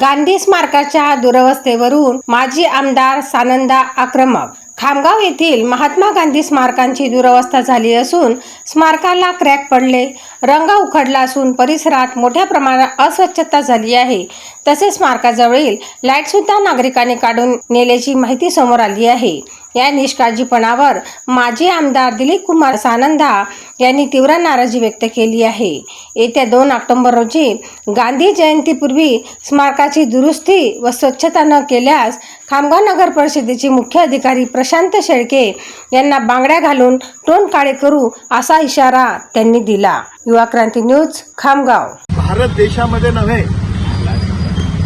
गांधी स्मारकाच्या दुरवस्थेवरून माजी आमदार सानंदा आक्रमक. खामगाव येथील महात्मा गांधी स्मारकांची दुरवस्था झाली असून स्मारकाला क्रॅक पडले. रंग उखडला असून परिसरात मोठ्या प्रमाणात अस्वच्छता झाली आहे. तसेच स्मारकाजवळील लाईटसुद्धा नागरिकांनी काढून नेल्याची माहिती समोर आली आहे. या निष्काळजीपणावर माजी आमदार दिलीप कुमार सानंदा यांनी तीव्र नाराजी व्यक्त केली आहे. येत्या दोन ऑक्टोबर रोजी गांधी जयंतीपूर्वी स्मारकाची दुरुस्ती व स्वच्छता न केल्यास खामगाव नगर परिषदेचे मुख्य अधिकारी प्रशांत शेळके यांना बांगड्या घालून तोंड काळे करू असा इशारा त्यांनी दिला. युवा क्रांती न्यूज खामगाव. भारत देशामध्ये नव्हे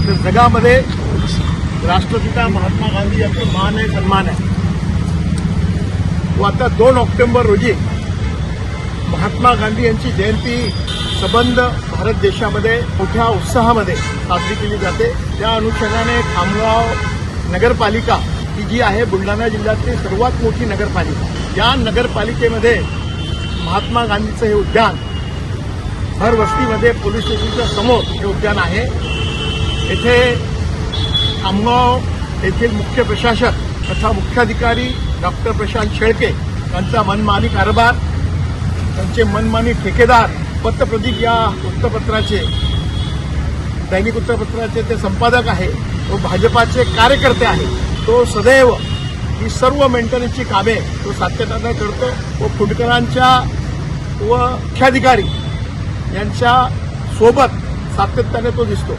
तर जगामध्ये राष्ट्रपिता महात्मा गांधी यांचं मान आहे सन्मान आहे. व आता दोन ऑक्टोबर रोजी महात्मा गांधी यांची जयंती सबंध भारत देशामध्ये मोठ्या उत्साहामध्ये साजरी केली जाते. त्या अनुषंगाने खामगाव नगरपालिका ही जी आहे बुलढाणा जिल्ह्यातली सर्वात मोठी नगरपालिका. या नगरपालिकेमध्ये महात्मा गांधीचं हे उद्यान भर वस्तीमध्ये पोलीस स्टेशनच्या समोर हे उद्यान आहे. येथे खामगाव येथील मुख्य प्रशासक तथा मुख्याधिकारी डॉक्टर प्रशांत शेळके यांचा मनमानी कारभार त्यांचे मनमानी ठेकेदार पत्रप्रदीप या वृत्तपत्राचे दैनिक वृत्तपत्राचे ते संपादक आहे. व भाजपाचे कार्यकर्ते आहे. तो सदैव ही सर्व मेंटेनन्सची कामे तो सातत्याने करतो व फुंडकरांच्या व मुख्याधिकारी यांच्या सोबत सातत्याने तो दिसतो.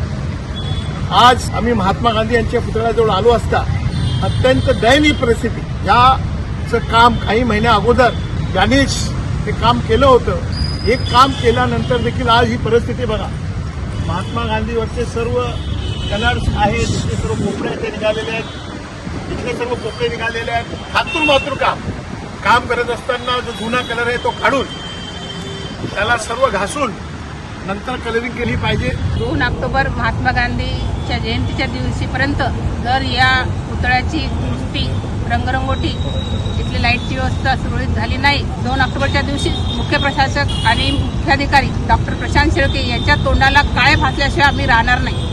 आज आम्ही महात्मा गांधी यांच्या पुतळ्याजवळ आलो असता अत्यंत दयनीय परिस्थिती. याचं काम काही महिन्या अगोदर ज्यांनीच हे काम केलं होतं. हे काम केल्यानंतर देखील आज ही परिस्थिती बघा. महात्मा गांधीवरचे सर्व कलर्स आहेत तिथले सर्व कोपडे ते निघालेले आहेत. तिथले सर्व कोपडे निघालेले आहेत. हातून मातूर काम. काम करत असताना जो जुना कलर आहे तो काढून त्याला सर्व घासून नंतर कलरिंग केली पाहिजे. दोन ऑक्टोबर महात्मा गांधीच्या जयंतीच्या दिवशीपर्यंत जर या पुतळ्याची दुरुस्ती रंगरंगोटी इथली लाईटची व्यवस्था सुरळीत झाली नाही. दोन ऑक्टोबरच्या दिवशी मुख्य प्रशासक आणि मुख्याधिकारी डॉक्टर प्रशांत शेळके यांच्या तोंडाला काळे भासल्याशिवाय आम्ही राहणार नाही.